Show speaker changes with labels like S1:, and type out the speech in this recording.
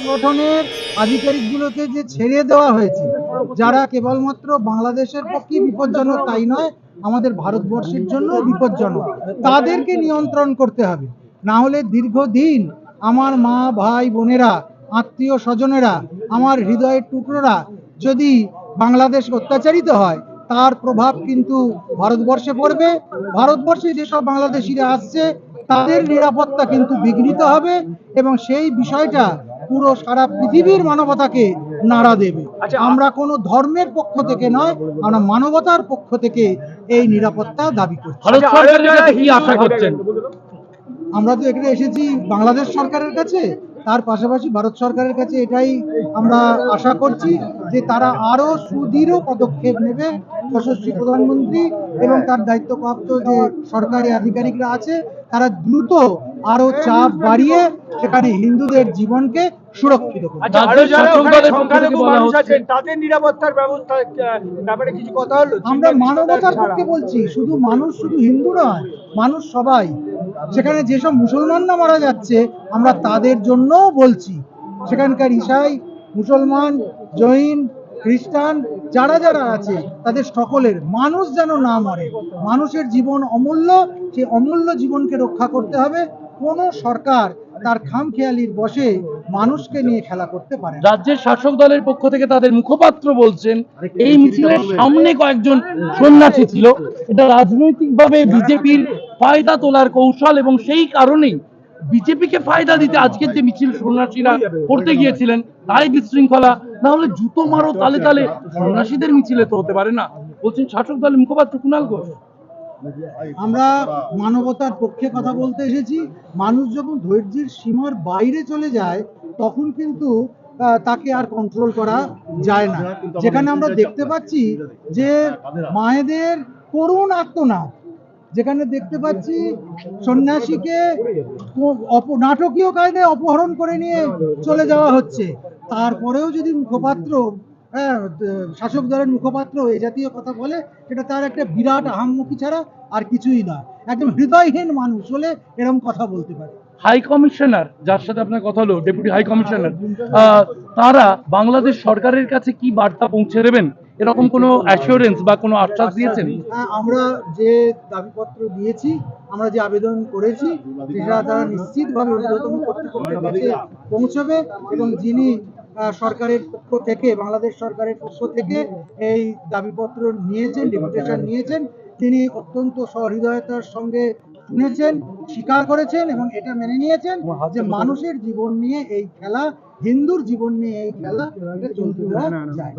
S1: সংগঠনের আধিকারিকগুলোকে যে ছেড়ে দেওয়া হয়েছে, যারা কেবলমাত্র বাংলাদেশের পক্ষে বিপজ্জনক তাই নয়, আমাদের ভারতবর্ষের জন্য বিপজ্জনক। তাদেরকে নিয়ন্ত্রণ করতে হবে। না হলে দীর্ঘদিন আমার মা, ভাই, বোনেরা, আত্মীয় স্বজনেরা, আমার হৃদয়ের টুকরোরা যদি বাংলাদেশ অত্যাচারিত হয়, তার প্রভাব কিন্তু ভারতবর্ষে পড়বে। ভারতবর্ষে যেসব বাংলাদেশিরা আসছে, তাদের নিরাপত্তা কিন্তু বিঘ্নিত হবে এবং সেই বিষয়টা পুরো সারা পৃথিবীর মানবতাকে নাড়া দেবে। আমরা কোনো ধর্মের পক্ষ থেকে নয় আমরা মানবতার পক্ষ থেকে এই নিরাপত্তা দাবি করছি।
S2: করছেন?
S1: আমরা তো এখানে এসেছি বাংলাদেশ সরকারের কাছে তার পাশাপাশি ভারত সরকারের কাছে এটাই আমরা আশা করছি যে তারা আরও সুদৃঢ় পদক্ষেপ নেবে যশস্বী প্রধানমন্ত্রী এবং তার দায়িত্বপ্রাপ্ত যে সরকারি আধিকারিকরা আছে তারা দ্রুত আরও চাপ বাড়িয়ে সেখানে হিন্দুদের জীবনকে সুরক্ষিত করবে
S3: আচ্ছা তাদের নিরাপত্তার ব্যবস্থা ব্যাপারে কিছু কথা হলো?
S1: আমরা মানবতার পক্ষে বলছি শুধু মানুষ শুধু হিন্দু নয় মানুষ সবাই। সেখানে যেসব মুসলমানরা মারা যাচ্ছে আমরা তাদের জন্যও বলছি। সেখানকার ইসাই মুসলমান জৈন খ্রিস্টান যারা যারা আছে তাদের সকলের মানুষ যেন না মরে। মানুষের জীবন অমূল্য সেই অমূল্য জীবনকে রক্ষা করতে হবে। কোনো সরকার তার খামখেয়ালির বসে মানুষকে নিয়ে খেলা করতে পারে
S2: রাজ্যের শাসক দলের পক্ষ থেকে তাদের মুখপাত্র বলছেন এই মিছিলের সামনে কয়েকজন সন্ন্যাসী ছিল। এটা রাজনৈতিকভাবে বিজেপির ফায়দা তোলার কৌশল এবং সেই কারণেই বিজেপিকে ফায়দা দিতে আজকের যে মিছিল সন্ন্যাসীরা করতে গিয়েছিলেন তাই বিশৃঙ্খলা। না হলে জুতো মারো, তালে তালে সন্ন্যাসীদের মিছিলে তো হতে পারে না। বলছেন শাসক দলের মুখপাত্র কুণাল ঘোষ।
S1: আমরা মানবতার পক্ষে কথা বলতে এসেছি। মানুষ যখন ধৈর্যের সীমার বাইরে চলে যায়, তখন কিন্তু তাকে আর কন্ট্রোল করা যায় না। যেখানে আমরা দেখতে পাচ্ছি যে মায়েদের করুণ আত্মনাদ যেখানে দেখতে পাচ্ছি সন্ন্যাসীকে নাটকীয় কায়দায় অপহরণ করে নিয়ে চলে যাওয়া হচ্ছে। তারপরেও যদি মুখপাত্র হ্যাঁ শাসক দলের মুখপাত্র এ জাতীয় কথা বলে, সেটা তার একটা বিরাট আহাম্মকি ছাড়া আর কিছুই না একদম হৃদয়হীন মানুষ হলে এরকম কথা বলতে পারে।
S2: হাই কমিশনার যার সাথে আপনার কথা হলো ডেপুটি হাই কমিশনার তারা বাংলাদেশ সরকারের কাছে কি বার্তা পৌঁছে দেবেন? এরকম কোনো অ্যাসিওরেন্স বা কোনো আশ্বাস দিয়েছেন?
S1: হ্যাঁ, আমরা যে দাবিপত্র দিয়েছি আমরা যে আবেদন করেছি সেটা তারা নিশ্চিতভাবে ঊর্ধ্বতন কর্তৃপক্ষের কাছে পৌঁছবে এবং যিনি সরকারের পক্ষ থেকে বাংলাদেশ সরকারের পক্ষ থেকে এই দাবিপত্র নিয়েছেন ডেপুটেশন নিয়েছেন তিনি অত্যন্ত সহৃদয়তার সঙ্গে শুনেছেন স্বীকার করেছেন এবং এটা মেনে নিয়েছেন যে মানুষের জীবন নিয়ে এই খেলা হিন্দুর জীবন নিয়ে এই খেলা চলতে যায়।